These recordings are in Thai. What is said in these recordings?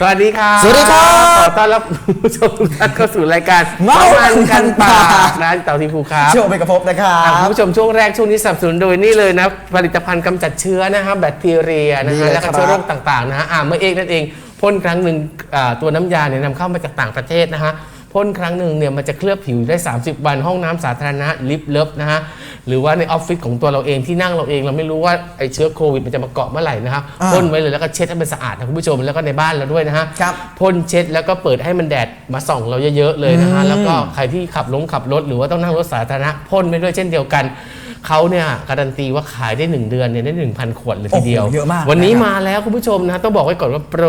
สวัสดีครับสวัสดีครับขอต้อนรับผู้ชมทุกท่านเข้าสู่รายการเมามันกันปากนะเต่าทีภูครับโชว์ไปกระพบนะครัอะคุณบผู้ชมช่วงแรกช่วงนี้สนับสนุนโดยนี่เลยนะ ผลิตภัณฑ์กำจัดเชื้อนะฮะแบคทีเรียนะนี่ฮะเลยและก็ครับเชื้อโรคต่างๆนะฮะอ่าเมื่อเอกนั่นเองพ่นครั้งหนึ่งอ่าตัวน้ำยาเนี่ยนำเข้ามาจากต่างประเทศนะฮะพ่นครั้งหนึ่งเนี่ยมันจะเคลือบผิวได้ 30 วันห้องน้ำสาธารณะลิฟต์เลิฟนะฮะ หรือว่าในออฟฟิศของตัวเราเองที่นั่งเราเองเราไม่รู้ว่าไอเชื้อโควิดมันจะมาเกาะเมื่อไหร่นะครับอ่าพ่นไว้เลยแล้วก็เช็ดให้มันสะอาดนะคุณผู้ชมแล้วก็ในบ้านเราด้วยนะฮะครับพ่นเช็ดแล้วก็เปิดให้มันแดดมาส่องเราเยอะๆเลยนะฮะอืม แล้วก็ใครที่ขับลงขับรถหรือว่าต้องนั่งรถสาธารณะพ่นไปด้วยเช่นเดียวกัน เขาเนี่ยการันตีว่าขายได้ 1 เดือนเนี่ยได้ 1,000 ขวดเลยทีเดียว โอ้โหเยอะมากวันนี้นะครับ มาแล้วคุณผู้ชมนะ ต้องบอกไว้ก่อนว่าโปร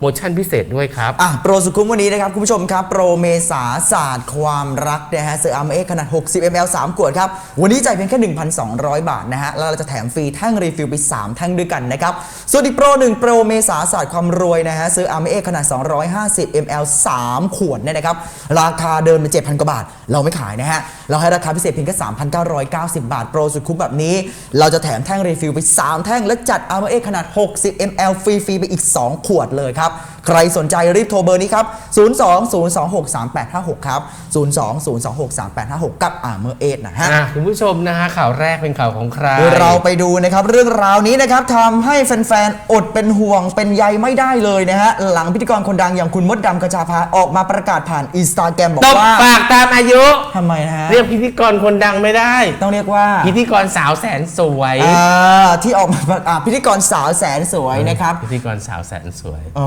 โมชั่นพิเศษด้วยครับ อะโปรสุขุมวันนี้นะครับ คุณผู้ชมครับ โปรเมษาศาสตร์ความรักนะฮะเซอร์อาร์เอขนาด 60 ml 3 ขวดครับ วันนี้จ่ายเพียงแค่ 1,200 บาทนะฮะ แล้วเราจะแถมฟรีแท่งรีฟิลไป 3 แท่งด้วยกันนะครับ ส่วนอีกโปรหนึ่งโปรเมษาศาสตร์ความรวยนะฮะเซอร์อาร์เอขนาด 250 ml 3 ขวดเนี่ยนะครับราคาเดิมเป็น7,000 กว่าบาท เราไม่ขายนะฮะเราให้ราคาพิเศษเพียงแค่3,990 บาทโปรสุดคุ้มแบบนี้ เราจะแถมแท่งรีฟิลไป 3 แท่งและจัดอาร์เอขนาด 60 ml ฟรีๆไปอีก 2 ขวดเลยครับ ใครสนใจรีบโทรเบอร์นี้ครับ 02-026-3856 ครับ 02-026-3856 กับ a r m o r นะฮะ อะคุณผู้ชมนะฮะข่าวแรกเป็นข่าวของใคร เราไปดูนะครับเรื่องราวนี้นะครับทำให้แฟนๆ อดเป็นห่วงเป็นใยไม่ได้เลยนะฮะ หลังพิธีกรคนดังอย่างคุณมดดำกระชาภาออกมาประกาศผ่านอินสตาแกรมบอกตบว่าปากตามอายุ ทำไมนะฮะ เรียกพิธีกรคนดังไม่ได้ ต้องเรียกว่า พิธีกรสาวแสนสวย อ่าที่ออกมาอ่าพิธีกรสาวแสนสวยนะครับพิธีกรสาวแสนสวยโอ้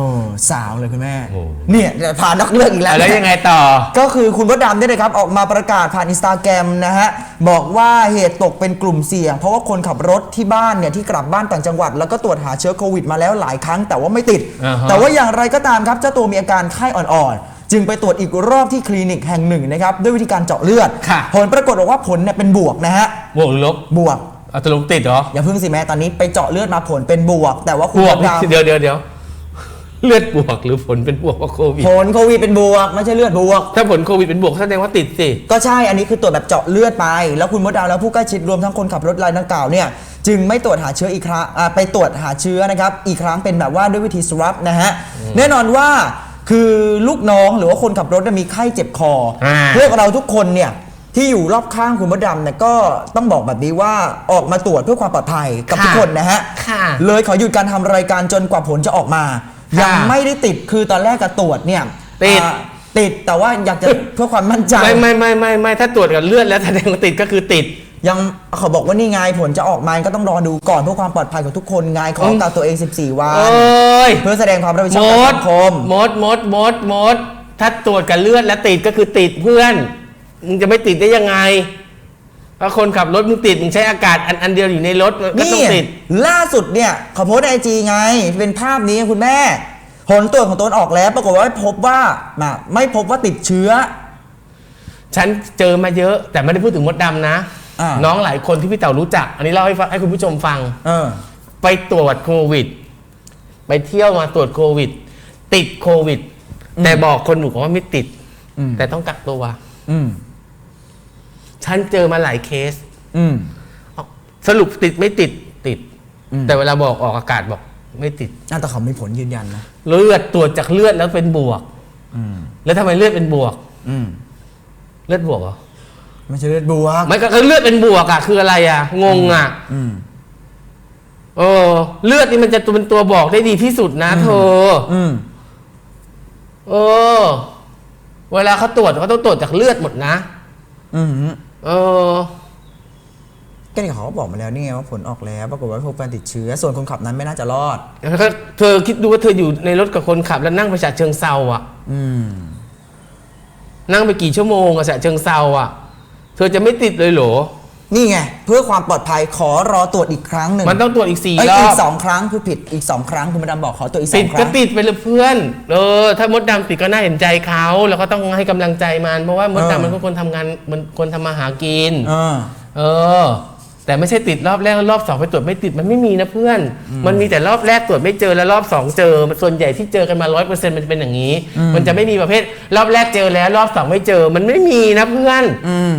สาวเลยคุณแม่ โอ้ เนี่ยเดี๋ยวพานักเลือกอีกแล้ว แล้วยังไงต่อ ก็คือคุณวดดำเนี่ยนะครับออกมาประกาศผ่านอินสตาแกรมนะฮะบอกว่าเหตุตกเป็นกลุ่มเสี่ยง เพราะว่าคนขับรถที่บ้านเนี่ยที่กลับบ้านต่างจังหวัด แล้วก็ตรวจหาเชื้อโควิดมาแล้วหลายครั้งแต่ว่าไม่ติด อ่าฮะ แต่ว่าอย่างไรก็ตามครับเจ้าตัวมีอาการไข้อ่อนๆ จึงไปตรวจอีกรอบที่คลินิกแห่งหนึ่งนะครับด้วยวิธีการเจาะเลือด ค่ะ ผลปรากฏออกว่าผลเนี่ยเป็นบวกนะฮะบวกหรือลบบวกเอาตกลงติดเหรออย่าเพิ่งสิแม่ตอนนี้ไปเจาะเลือดมาผลเป็นบวก แต่ว่าคุณบววกดดำ เดี๋ยวเดี๋ยวเดี๋ยว เลือดบวกหรือผลเป็นบวกว่าโควิดผลโควิดเป็นบวกไม่ใช่เลือดบวก ถ้าผลโควิดเป็นบวกแสดงว่าติดสิ ก็ใช่อันนี้คือตรวจแบบเจาะเลือดไป แล้วคุณมดดาวแล้วผู้ใกล้ชิดรวมทั้งคนขับรถรายดังกล่าวเนี่ยจึงไม่ตรวจหาเชื้ออีกครั้งอ่าไปตรวจหาเชื้อนะครับอีกครั้งเป็นแบบว่าด้วยวิธี swab นะฮะแน่นอนว่าคือลูกน้องหรือว่าคนขับรถเนี่ยมีไข้เจ็บคออา พวกเราทุกคนเนี่ยที่อยู่รอบข้างคุณมดดำเนี่ยก็ต้องบอกแบบนี้ว่าออกมาตรวจเพื่อความปลอดภัยกับค่ะทุกคนนะฮะ ค่ะ เลยขอหยุดการทำรายการจนกว่าผลจะออกมา ค่ะยั งไม่ได้ติดคือตอนแรกก็ตรวจเนี่ยติด อ่าติดแต่ว่าอยากจะ เพื่อความมั่นใจ ไม่ไม่ไม่ไม่ไม่ถ้าตรวจกับเลือดแล้วแสดงว่าติดก็คือติด ยังเขาบอกว่านี่ไงผลจะออกมาก็ต้องรอดูก่อนเพื่อความปลอดภัยของทุกคนไงขอกักตัวเอง 14 วัโอ้นยเพื่อแสดงความรับผิดชมอบต่อดสังคม มดมดมดมด ถ้าตรวจกับเลือดแล้วติดก็คือติดเพื่อน มึงจะไม่ติดได้ยังไง ถ้าคนขับรถมึงติดมึงใช้อากาศอันอันเดียวอยู่ในรถก็นี่ต้องติด ล่าสุดเนี่ยเขาโพสไอจีไง เป็นภาพนี้คุณแม่ผลตรวจของตนออกแล้ว ปรากฏว่าไม่พบว่ามาไม่พบว่าติดเชื้อ ฉันเจอมาเยอะ แต่ไม่ได้พูดถึงมดดำนะ อ่า น้องหลายคนที่พี่เต๋ารู้จัก อันนี้เล่าให้ฟังให้คุณผู้ชมฟัง เออ ไปตรวจโควิด ไปเที่ยวมาตรวจโควิด ติดโควิด แต่บอกคนหนูว่าไม่ติด อืม แต่ต้องกักตัว อืม ฉันเจอมาหลายเคส อืม สรุปติดไม่ติดติด อืม แต่เวลาบอกออกอากาศบอกไม่ติด น่าแต่เขามีผลยืนยันนะเลือดตรวจจากเลือดแล้วเป็นบวก อืม แล้วทำไมเลือดเป็นบวก อืม เลือดบวกเหรอไม่ใช่เลือดบวกไม่ก็คือเลือดเป็นบวกอะคืออะไรอะงงอะอืม เออ เลือดนี่มันจะเป็นตัวบอกได้ดีที่สุดนะเธอ อืม เออ เวลาเขาตรวจเขาต้องตรวจจากเลือดหมดนะ อืม เออก็นี่เขาก็บอกมาแล้วนี่ไงว่าผลออกแล้วปรากฏว่าพบการติดเชื้อ ส่วนคนขับนั้นไม่น่าจะรอด แล้วก็เธอคิดดูว่าเธออยู่ในรถกับคนขับแล้วนั่งไปฉะเชิงเซาอะอืม นั่งไปกี่ชั่วโมงอะฉะเชิงเซาอะเธอจะไม่ติดเลยเหรอ นี่ไง เพื่อความปลอดภัยขอรอตรวจอีกครั้งหนึ่งมันต้องตรวจอีกสี่เอ้ยรออีบกสองครั้งคือผิดอีกสองครั้งคุณมาดามบอกขอตรวจอีกสติอดงคก็รั้ง ติดไปเลยเพื่อน เออ ถ้ามดดำติดก็น่าเห็นใจเขาแล้วก็ต้องให้กำลังใจมัน เพราะว่ามดเออ ดำมันก็คนทำงานมันคนทำมาหากิน เออ เออ แต่ไม่ใช่ติดรอบแรกแล้วรอบสองไปตรวจไม่ติดมันไม่มีนะเพื่อน มันมีแต่รอบแรกตรวจไม่เจอแล้วรอบสองเจอส่วนใหญ่ที่เจอกันมาร้อยเปอร์เซ็นต์มันจะเป็นอย่างนี้ มันจะไม่มีประเภท รอบแรกเจอแล้ว รอบสองไม่เจอ มันไม่มีนะเพื่อน อืม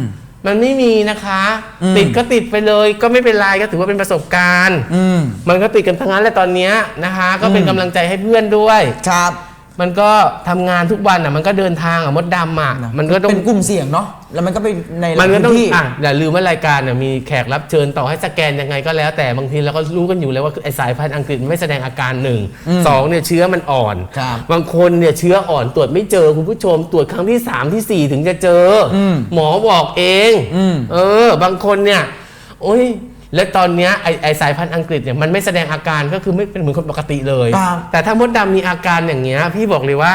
มันไม่มีนะคะ อืม ติดก็ติดไปเลย ก็ไม่เป็นไรก็ถือว่าเป็นประสบการณ์ อืม มันก็ติดกันทั้งนั้นแหละตอนเนี้ยนะคะ ก็เป็นอืม กำลังใจให้เพื่อนด้วย ครับ มันก็ทำงานทุกวันอะมันก็เดินทางอะมดดำอะมันก็ต้อง เป็นกลุ่มเสี่ยงเนาะแล้วมันก็ไปในหลามัยนก็ต้องพื้นที่อะอย่าลืมว่ารายการเนี่ยมีแขกรับเชิญต่อให้สแกนยังไงก็แล้ว แต่บางทีเราก็รู้กันอยู่แล้วว่าไอสายพันธุ์อังกฤษมันไม่แสดงอาการหนึ่งสองเนี่ยเชื้อมันอ่อน ครับ บางคนเนี่ยเชื้ออ่อนตรวจไม่เจอคุณผู้ชม ตรวจครั้งที่ 3 ทีสี่4 ถึงจะเจออมหมอบอกเองอืมเออ บางคนเนี่ย โอ้ย และตอนเนี้ยไอไอสายพันธุ์อังกฤษเนี่ยมันไม่แสดงอาการก็คือไม่เป็นเหมือนคนปกติเลย ครับแต่ถ้ามดดำมีอาการอย่างเงี้ยพี่บอกเลยว่า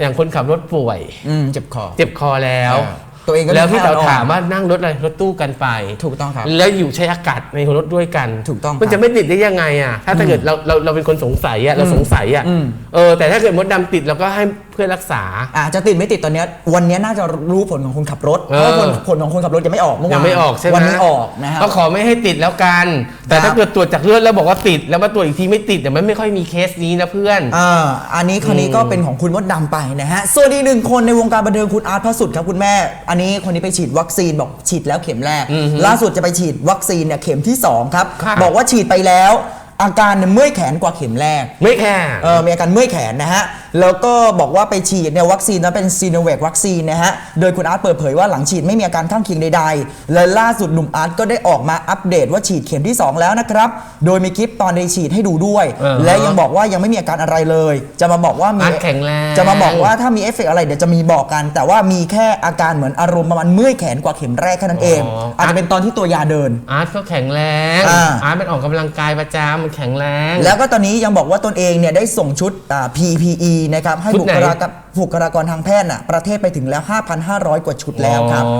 อย่างคนขับรถป่วย อืมเจ็บคอ เจ็บคอแล้วเออตัวเองก็แล้วพี่มีเต๋าท่าอ่อนถามว่านั่งรถอะไรรถตู้กันไป ถูกต้องครับ แล้วอยู่ใช้อากาศในรถด้วยกันถูกต้องมันครัจะบไม่ติดได้ยังไงอะ ถ้าถ้าเกิดเราเราเราเป็นคนสงสัยอะเราสงสัยอะอืม เออแต่ถ้าเกิดมดดำติดเราก็ให้เพื่อนรักษา อาจจะติดไม่ติดตอนเนี้ยวันเนี้ยน่าจะรู้ผลของคนขับรถเพเออ ราะว่าผลผลของคนขับรถยังไม่ออกเมื่อวานยังไม่ออกใช่ไหมวันนี้ออกนะฮะ ก็ขอไม่ให้ติดแล้วกัน แต่ครับ ถ้าเกิดตรวจจากเลือดแล้วบอกว่าติดแล้วมาตรวจอีกทีไม่ติดเดี๋ยวมันไม่ค่อยมีเคสนี้นะเพื่อน อ่าอันนี้คนนี้ก็เป็นของคุณมดดำไปนะฮะส่วนอีกหนึ่งคนในวงการบันเทิงคุณอาร์ตพระสุดครับคุณแม่ อันนี้คนนี้ไปฉีดวัคซีนบอกฉีดแล้วเข็มแรกอือฮึล่าสุดจะไปฉีดวัคซีนเนี่ยเข็มที่2ครับค่ะบอกว่าฉีดไปแล้ว อาการเนี่ยเมื่อยแขนกว่าเข็มแรก ไม่แค่ เออมีอาการเมื่อยแขนนะฮะแล้วก็บอกว่าไปฉีดเนี่ยวัคซีนนั้นเป็นซีโนแวควัคซีนนะฮะ โดยคุณอาร์ตเปิดเผยว่าหลังฉีดไม่มีอาการข้างเคียงใดๆ และล่าสุดหนุ่มอาร์ตก็ได้ออกมาอัปเดตว่าฉีดเข็มที่ 2 แล้วนะครับ โดยมีคลิปตอนในฉีดให้ดูด้วยเออและยังบอกว่ายังไม่มีอาการอะไรเลย จะมาบอกว่ามีอาร์ตแข็งแรง จะมาบอกว่าถ้ามีเอฟเฟกต์อะไรเดี๋ยวจะมีบอกกัน แต่ว่ามีแค่อาการเหมือนอารมณ์ประมาณเมื่อยแขนกว่าเข็มแรกแค่นั้นเองอ๋อออาจจะเป็นตอนที่ตัวยาเดิน อาร์ตก็แข็งแรง อ่า อาร์ตมันออกกำลังกายประจำมันแข็งแรง แล้วก็ตอนนี้ยังบอกว่าตนเองเนี่ยได้ส่งชุดอ่า PPE นะครับให้ชุบุดไหน คลากรบุคลากรทางแพทย์น่ะประเทศไปถึงแล้ว 5,500 กว่าชุดแล้วครับ อ๋อ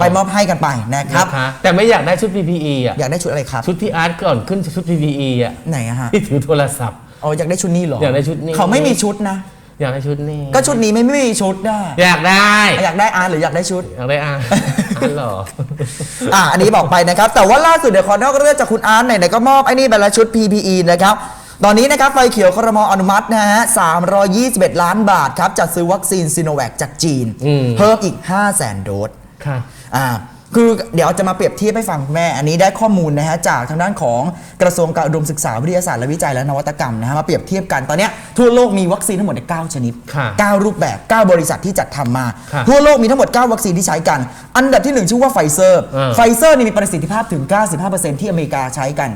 ไปมอบให้กันไปนะครับ นะคะแต่ไม่อยากได้ชุด PPE อะอยากได้ชุดอะไรครับ ชุดที่อาร์ตก่อนขึ้นชุด PPE อะไหนอะฮะที่ถือโทรศัพท์ อ๋ออยากได้ชุดนี้เหรออยอากได้ชุดนี้ เขาไม่มีชุดนะ อยากได้ชุดนี้ก็ชุดนี้ไม่ไม่มีชุดนะอยากได้อยากได้อาร์ตหรืออยากได้ชุด อยากได้อาร์ตอาร์ตเหรอ อะอันนี้บอกไปนะครับ แต่ว่าล่าสุดเดี๋ยวขอนอกเรื่องจากคุณอาร์ตหน่อยๆก็มอบไอ้นี่ไปละชุด PPE นะครับ ตอนนี้นะครับไฟเขียวครมอนุมัตินะฮะ321 ล้านบาทครับจัดซื้อวัคซีนซีโนแวคจากจีน อืม เพิ่มอีก 5 0 0 0 0 0โดส ค่ะ อ่าคือเดี๋ยวจะมาเปรียบเทียบให้ฟังคุณแม่ อันนี้ได้ข้อมูลนะฮะจากทางด้านของกระทรวงการอุดมศึกษาวิทยาศาสตร์และวิจัยและนวัตกรรมนะฮะมาเปรียบเทียบกันตอนเนี้ยทั่วโลกมีวัคซีนทั้งหมดใน9ชนิด ค่ะ9 รูปแบบ 9 บริษัทที่จัดทำมา ค่ะทั่วโลกมีทั้งหมด 9 วัคซีนที่ใช้กัน อันดับที่ 1 ชื่อว่าไฟเซอร์ เออ ไฟเซอร์นี่มีประสิทธิภาพถึง 95%ที่อเมริกาใช้กัน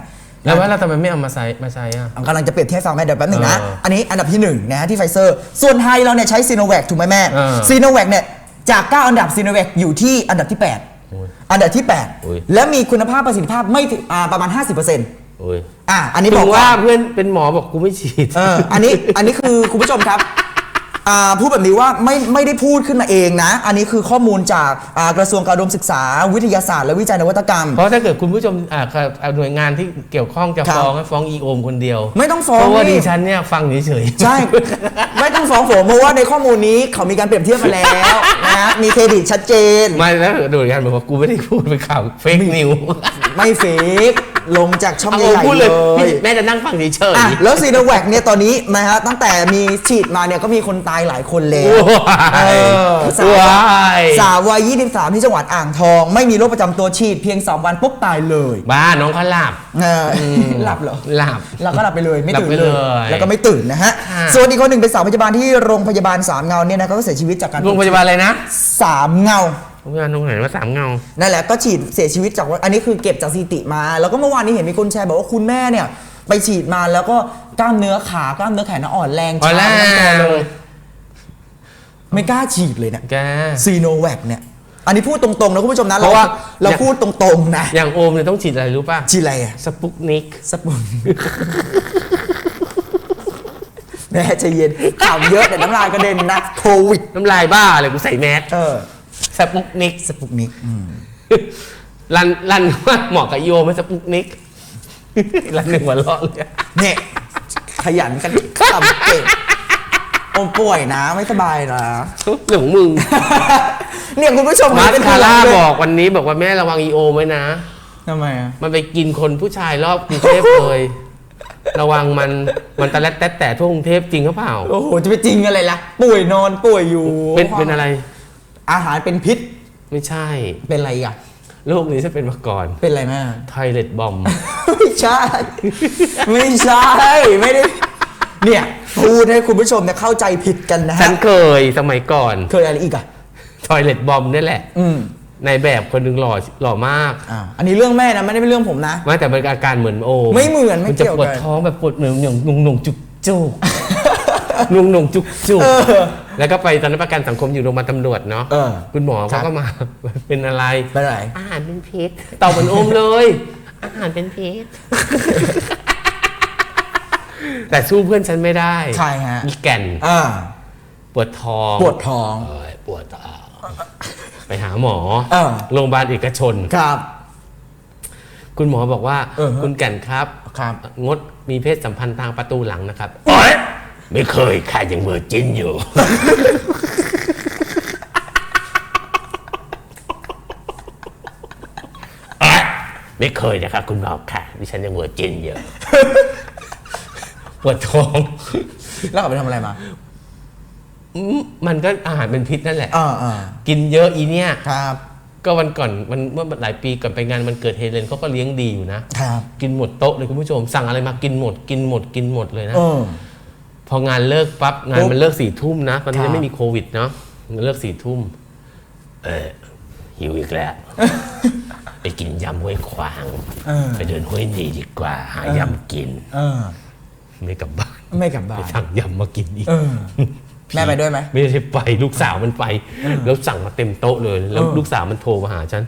แล้วว่าเราทำไมไม่เอามาใช้มาใช้อะ กำลังจะเปรียบเทียบให้ฟังแม่เดี๋ยวแป๊บหนึ่งนะ เอออันนี้อันดับที่1นะฮะที่ไฟเซอร์ ส่วนไทยเราเนี่ยใช้ซีโนแวคถูกไหมแม่เออซีโนแวคเนี่ยจาก 9 อันดับซีโนแวคอยู่ที่อันดับที่8โอ้ยอันดับที่ อุ๊ย 8 และมีคุณภาพประสิทธิภาพไม่ถึงอ่าประมาณ 50%โอ้ยอะอันนี้ถึบอกงว่าว่าเพื่อนเป็นหมอบอกกูไม่ฉีด เอออันนี้อันนี้คือคุณผู้ชมครับ อ่าพูดแบบนี้ว่าไม่ไม่ได้พูดขึ้นมาเองนะ อันนี้คือข้อมูลจากอ่ากระทรวงการอุดมศึกษา วิทยาศาสตร์และวิจัยนวัตกรรม เพราะถ้าเกิดคุณผู้ชมอ่าอ่าหน่วยงานที่เกี่ยวข้องจะครับ ฟ้องให้ฟ้องอีโอมคนเดียวไม่ต้องฟ้อเพงราะว่านี่ดิฉันเนี่ยฟังเฉยๆ ใช่ ไม่ต้องฟ้องผมเพราะว่าในข้อมูลนี้เขามีการเปรียบเทียบมาแล้วนะฮะมีเครดิตชัดเจน ไม่แล้วหน่วยงานบอกว่ากูไม่ได้พูดเป็นข่าวเฟกนิว ไม่เฟก ลงจากช่องเอาใหญ่พูดๆเลเลยยแม่จะนั่งฟังเฉยอะแล้วซีโนแวคเนี่ยตอนนี้นะฮะตั้งแต่มีฉีดมาเนี่ยก็มีคนตายหลายคนแล้ๆวว้าเอยอสาวว้ายสาววัย 23 ที่จังหวัดอ่างทอง ไม่มีโรคประจำตัวฉีดเพียง 2 วันปุ๊บตายเลยบ้าน้องเขาหลับเอออมหลับเหรอ หลับ เราก็หลับไปเลยไม่ตื่นหลับไปเลยเลยแล้วก็ไม่ตื่นนะฮะ ค่ะส่วนอีกคนหนึ่งเป็นสาวพยาบาลที่โรงพยาบาลสามเงาเนี่ยนะก็เสียชีวิตจากการโรงพยาบาลอะไรนะ สามเงา โรงพยาบาลตรงไหนว่าสามเงา นั่นแหละก็ฉีดเสียชีวิตจากว่าอันนี้คือเก็บจากสถิติมา แล้วก็เมื่อวานนี้เห็นมีคนแชร์บอกว่าคุณแม่เนี่ย ไปฉีดมาแล้วก็กล้ามเนื้อขากล้ามเนื้อแขนอ่อนแรงอ่อนแรง ทั้งตัวเลยไม่กล้าฉีดเลยเนี่ยแก ซีโนแวคเนี่ย อันนี้พูดตรงๆนะคุณผู้ชมนะเพราะว่า เราพูดตรงๆนะอย่างโอมเนี่ยต้องฉีดอะไรรู้ป่ะฉีดอะไรอะสปุกนิก สปุนแม่ใจเย็นข่าวเยอะแต่น้ำลายกระเด็นนะโควิดน้ำลายบ้าเลยกูใส่แมส เออ สปุกนิกสปุกนิกอืมรันรันว่าเหมาะกับโยไหมสปุกนิกรันหนึ่งหัวเราะเลยเนี่ยขยันกันขำเก่งโอมป่วยนะไม่สบายนะเรื่องของมึงเนี่ยคุณผู้ชมมาร์เป็นคาร่าห่วงด้วยบอกวันนี้บอกว่าแม่ระวังอีโอไว้นะทำไมอะมันไปกินคนผู้ชายรอบกรุงเทพเลยระวังมันมันตะแลดแตะแต่ทั่วกรุงเทพจริงหรือเปล่า โอ้โห จะไปจริงอะไรล่ะ ป่วยนอนป่วยอยู่ เป็นเป็นอะไร อาหารเป็นพิษไม่ใช่ เป็นอะไรอีกอะโรคนี้จะเป็นมาก่อนเป็นอะไรแม่ ไทเลตบอม ไม่ใช่ ไม่ใช่ ไม่ได้ เนี่ยพูดให้คุณผู้ชมเนี่ยเข้าใจผิดกันนะฉัฮะนเคยสมัยก่อนเคยอะไรอีกอะทอยเลตบอมนี่แหละอืมในแบบคนหนึ่งหล่อหล่อมากอ่าอันนี้เรื่องแม่นะไม่ได้เป็นเรื่องผมนะ ไม่แต่เป็นอาการเหมือนโอไม่เหมือนไม่มันจะเกี่ยวปวดกัน ท้องแบบปวดเหมือนหนุ่งหนุ่งหนุ่งจุกจุก หนุ่งหนุ่งจุกจุกเออแล้วก็ไปตอนนั้นประกันสังคมอยู่โรงพยาบาลตำรวจเนาะเออ คุณหมอครัเขาบ ก็มา เป็นอะไรเป็นไรอาหารเป็นพิษตอบเหมือนโอมเลย อาหารเป็นพิษ แต่สู้เพื่อนฉันไม่ได้ใครฮะ มีแก่น อ่าปวดท้องปวดท้อง เอ้ยปวดท้องไปหาหมอเออ โรงพยาบาลเอกชน ครับ คุณหมอบอกว่า เออฮะ คุณแก่นครับ ครับ งดมีเพศสัมพันธ์ทางประตูหลังนะครับ โอ๊ย ไม่เคยข้ายังเวอร์จินอยู่โอ๊ยไม่เคยนะครับคุณหมอค่ะดิฉันยังเวอร์จินอยู่ปวดท้องแล้วเขาไปทำอะไรมาอืมมันก็อาหารเป็นพิษนั่นแหละ อ่าอ่ากินเยอะอีเนี่ย ครับก็วันก่อนมันเมื่อหลายปีก่อนไปงานมันเกิดเฮเลนเขาก็เลี้ยงดีอยู่นะ ครับกินหมดโต๊ะเลยคุณผู้ชม สั่งอะไรมากินหมดกินหมดกินหมดเลยนะ เออ พองานเลิกปั๊บงานปุ๊บมันเลิกสี่ทุ่มนะตอนนี้ครับยังไม่มีโควิดเนาะมันเลิกสี่ทุ่มเออหิวอีกแล้ว ไปกินยำห้วยขวางเออไปเดินห้วยดีดีกว่า หายำกินเออไม่กลับบ้านไม่กลับบ้าไปนสั่งยำมากินอีกเออ แม่ไปด้วยไหมไม่ได้ไปลูกสาวมันไป แล้วสั่งมาเต็มโต๊ะเลย แล้วเออลูกสาวมันโทรมาหาฉัน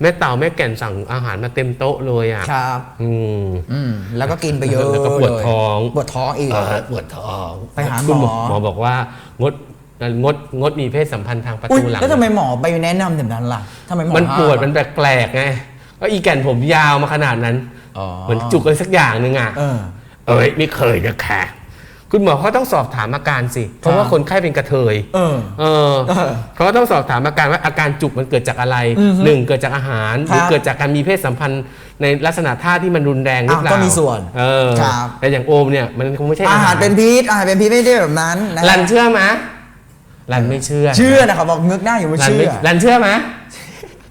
แม่เต่าแม่แก่นสั่งอาหารมาเต็มโต๊ะเลยอะครับอืมอืมแล้วก็กินไปเยอะแล้วก็ปวดเลยท้องปวดท้องอีกเออปวดท้องไปหาหมอคุณหมอบอกว่างดงดงดมีเพศสัมพันธ์ทางประอุ้ยตูหลังแล้วทำไมหมอไปแนะนำแบบนั้นล่ะทำไมหมอมันปวดห้ามันแปลกๆไงก็อีแก่นผมยาวมาขนาดนั้นอ๋อเหมือนจุกอะไรสักอย่างหนึ่งอะเออเอ้ยไม่เคยนะค่ะ คุณหมอเขาต้องสอบถามอาการสิ เพราะว่าคนไข้เป็นกระเทยเออเออเออเขาก็ต้องสอบถามอาการว่าอาการจุกมันเกิดจากอะไรอือฮึหนึ่งเกิดจากอาหาร หรือครับเกิดจากการมีเพศสัมพันธ์ในลักษณะท่าที่มันรุนแรงหรือเปล่าอะก็มีส่วนเออครับแต่อย่างโอมเนี่ยมันคงไม่ใช่อาหารเป็นพิษอาหารเป็นพิษไม่ได้แบบนั้นนะรันเชื่อไหมรันไม่เชื่อ เชื่อนะครับบอกเงือกหน้าอยู่ไม่รันเชื่ไม่อรันเชื่อไหม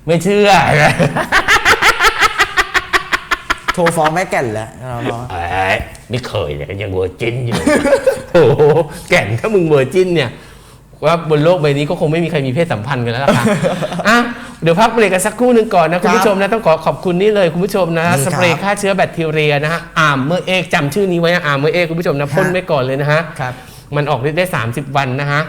ไม่เชื่อ โทรฟ้องแม่แก่นแล้วเรารอเอ้ยไม่เคยเนี่ยยังเวอร์จินอยู่ โอ้โหแก่นถ้ามึงเวอร์จินเนี่ยว่าบนโลกใบนี้ก็คงไม่มีใครมีเพศสัมพันธ์กันแล้วล่ะค่ะอะเดี๋ยวพักเบรกกันสักครู่หนึ่งก่อนนะ คุณผู้ชมนะต้องขอขอบคุณนี่เลยคุณผู้ชมนะนี่สครับเปรย์ฆ่าเชื้อแบคทีเรียนะฮะอาร์มเมอร์เอกจำชื่อนี้ไว้นะอาร์มเมอร์เอกคุณผู้ชมนะพ่นไว้ก่อนเลยนะฮะครับมันออกฤทธิ์ได้ 30 วันนะฮะ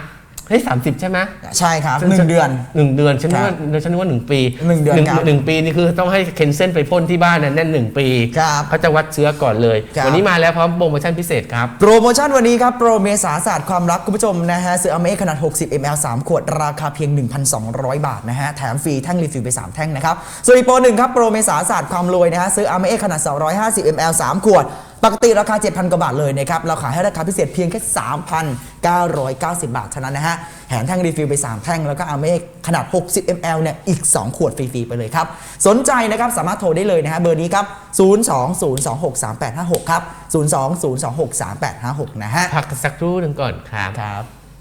เฮ้ยสามสิบใช่ไหมใช่ครับหนึ่งเดือนหนึ่งเดือนฉันนึกครัว่าบฉันนึกว่าหนึ่งปีหนึ่งเดือนครับหนึ่งปีนี่คือต้องให้เคนเซนไปพ่นที่บ้านนะแน่นหนึ่งปีครับเขาจะวัดเชื้อก่อนเลยครับวันนี้มาแล้วพร้อมโปรโมชั่นพิเศษครับ โปรโมชั่นวันนี้ครับ โปรเมษาศาสตร์ความรักคุณผู้ชมนะฮะซื้ออเมขนาด 60 ml 3 ขวด ราคาเพียง 1,200 บาทนะฮะแถมฟรีแท่งรีฟิลไป 3 แท่งนะครับส่วนอีกโปรหนึ่งครับโปรเมษาศาสตร์ความรวยนะฮะซื้ออเมขนาด 250 ml 3 ขวด ปกติราคา 7,000 กว่าบาทเลยนะครับ เราขายให้ราคาพิเศษเพียงแค่ 3,990 บาทเท่านั้นนะฮะ แถมแท่งรีฟิลไป 3 แท่ง แล้วก็อเมขนาด 60 ml เนี่ย อีก 2 ขวดฟรี ๆ ไปเลยครับ สนใจนะครับ สามารถโทรได้เลยนะฮะ เบอร์นี้ครับ 020263856 ครับ 020263856 นะฮะ พักสักครู่หนึ่งก่อนครับครับ